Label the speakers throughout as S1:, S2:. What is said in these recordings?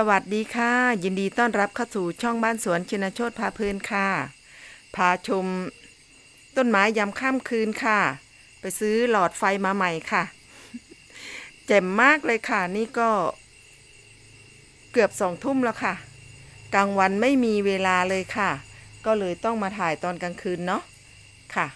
S1: สวัสดีค่ะ ยินดีต้อนรับเข้าสู่ช่องบ้านสวนชินโชตพาเพลินค่ะ พาชม ต้นไม้ยามค่ำคืนค่ะ ไปซื้อหลอดไฟมาใหม่ค่ะ เจ็มมากเลยค่ะ นี่ก็ เกือบสองทุ่มแล้วค่ะ กลางวันไม่มีเวลาเลยค่ะ ก็เลยต้องมาถ่ายตอนกลางคืนเนาะค่ะ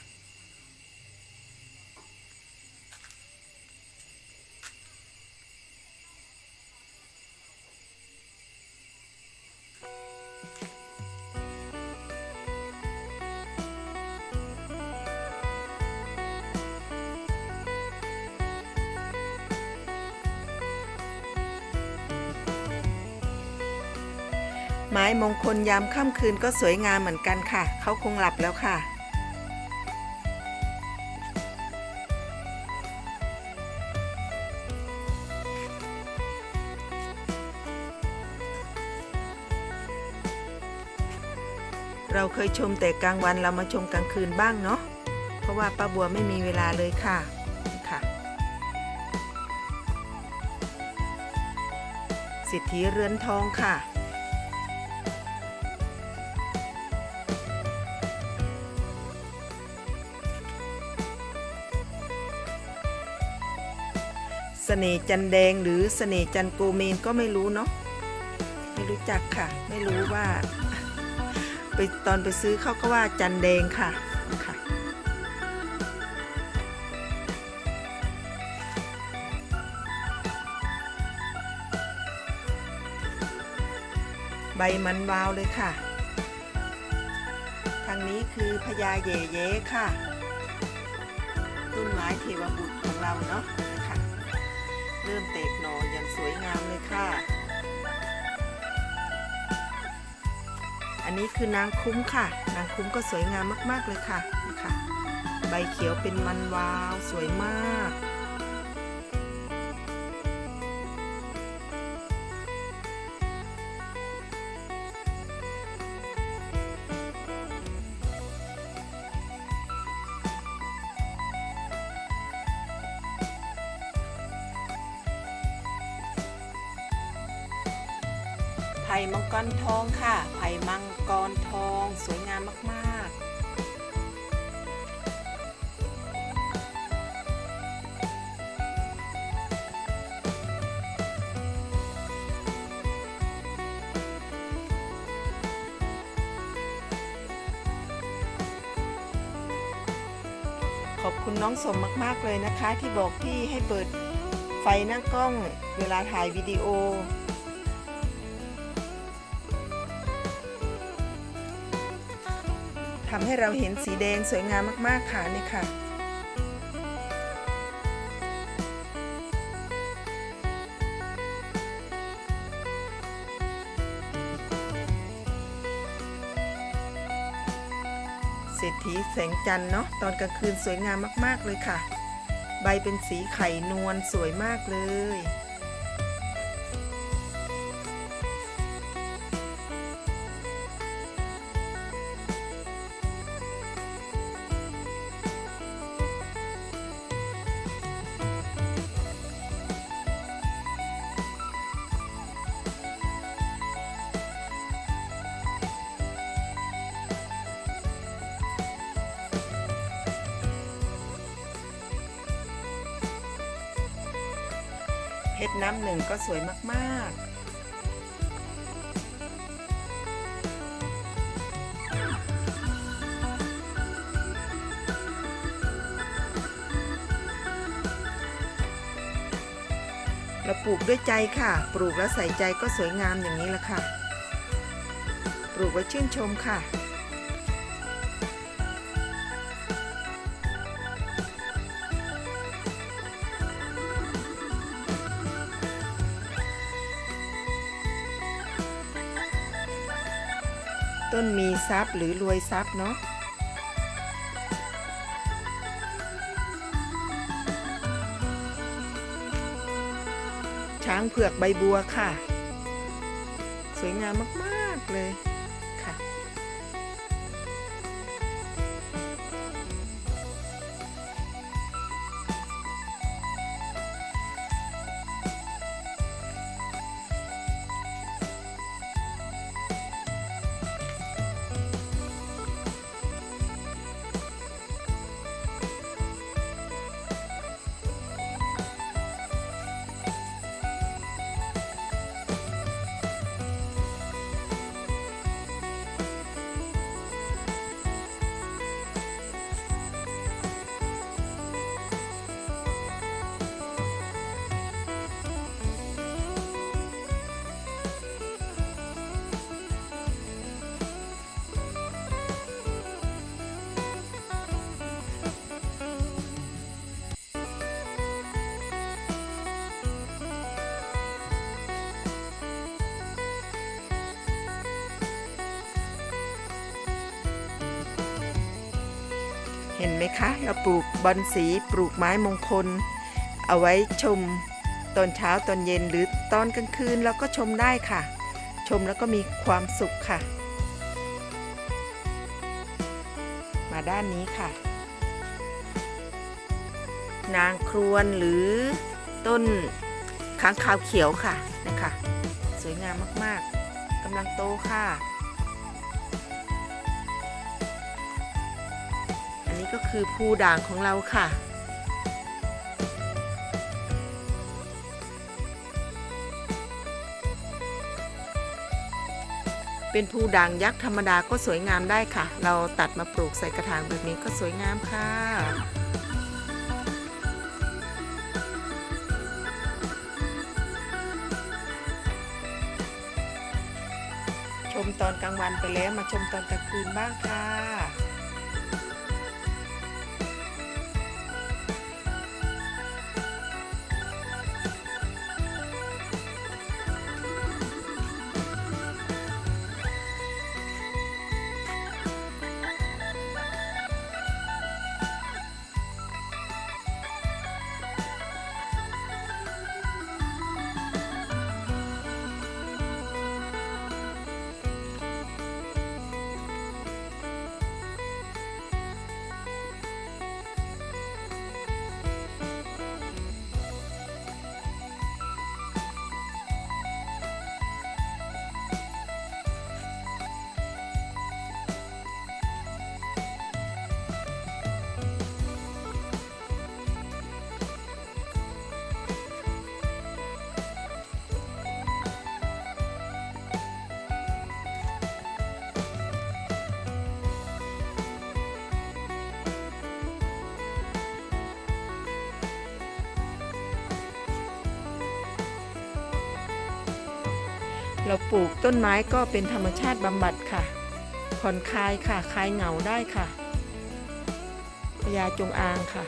S1: ไม้มงคลยามค่ำคืนก็สวยงามเหมือนกันค่ะ เขาคงหลับแล้วค่ะ เราเคยชมแต่กลางวันเรามาชมกลางคืนบ้างเนาะ เพราะว่าป้าบัวไม่มีเวลาเลยค่ะค่ะสิทธิเรือนทองค่ะ สน่จันแดงหรือเสน่จันโกเมนก็ไม่รู้เนาะไม่รู้จักค่ะ ไม่รู้ว่า ไปตอนไปซื้อเขาก็ว่าจันแดงค่ะค่ะ ใบมันวาวเลยค่ะ ทางนี้คือพญาเย่เย้ค่ะ ต้นไม้เทวบุตรของเราเนาะ ริ่มเตกหน่ออย่างสวยงามเลยค่ะ อันนี้คือนางคุ้มค่ะ นางคุ้มก็สวยงามมากๆเลยค่ะนี่ค่ะใบเขียวเป็นมันวาวสวยมาก ผ่มังกรทองค่ะ ไผ่มังกรทอง สวยงามมาก ๆขอบคุณน้องสมมาก ๆ เลยนะคะ ที่บอกพี่ให้เปิดไฟหน้ากล้อง เวลาถ่ายวิดีโอ ทำให้เราเห็นสีแดงสวยงามมากๆค่ะนี่ค่ะ เศรษฐีแสงจันทร์เนาะตอนกลางคืนสวยงามมากๆเลยค่ะ ใบเป็นสีไข่นวลสวยมากเลย ชรน้ำหนึ่งก็สวยมากๆเราปลูกด้วยใจค่ะ ปลูกแล้วใส่ใจก็สวยงามอย่างนี้แหละค่ะ ปลูกไว้ชื่นชมค่ะ ต้นมีทรัพย์หรือรวยทรัพย์เนาะช้างเผือกใบบัวค่ะ สวยงามมาก ๆ เลย เห็นไหมคะ เราปลูกบอนสีปลูกไม้มงคล เอาไว้ชมตอนเช้าตอนเย็นหรือตอนกลางคืนเราก็ชมได้ค่ะ ชมแล้วก็มีความสุขค่ะ มาด้านนี้ค่ะ นางครวนหรือต้นค้างคาวเขียวค่ะนะคะสวยงามมากๆกำลังโตค่ะ ก็คือภูด่างของเราค่ะ เป็นภูด่างยักษ์ธรรมดาก็สวยงามได้ค่ะ เราตัดมาปลูกใส่กระถางแบบนี้ก็สวยงามค่ะชมตอนกลางวันไปแล้วมาชมตอนกลางคืนบ้างค่ะ เราปลูกต้นไม้ก็เป็นธรรมชาติบำบัดค่ะ ผ่อนคลายค่ะ คลายเหงาได้ค่ะพญาจงอางค่ะ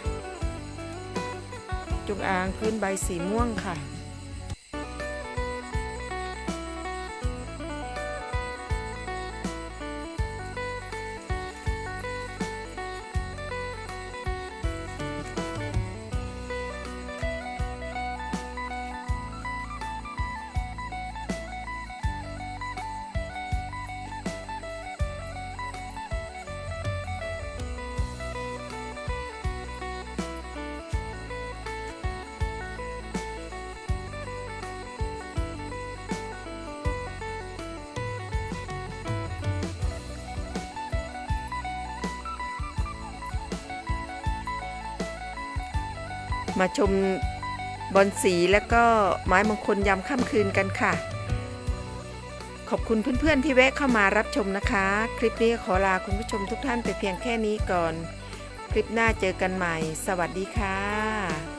S1: จงอางพื้นใบสีม่วงค่ะ มาชมบอลสีและก็ไม้มงคลยามค่ำคืนกันค่ะ ขอบคุณเพื่อนๆที่แวะเข้ามารับชมนะคะ คลิปนี้ขอลาคุณผู้ชมทุกท่านไปเพียงแค่นี้ก่อน คลิปหน้าเจอกันใหม่ สวัสดีค่ะ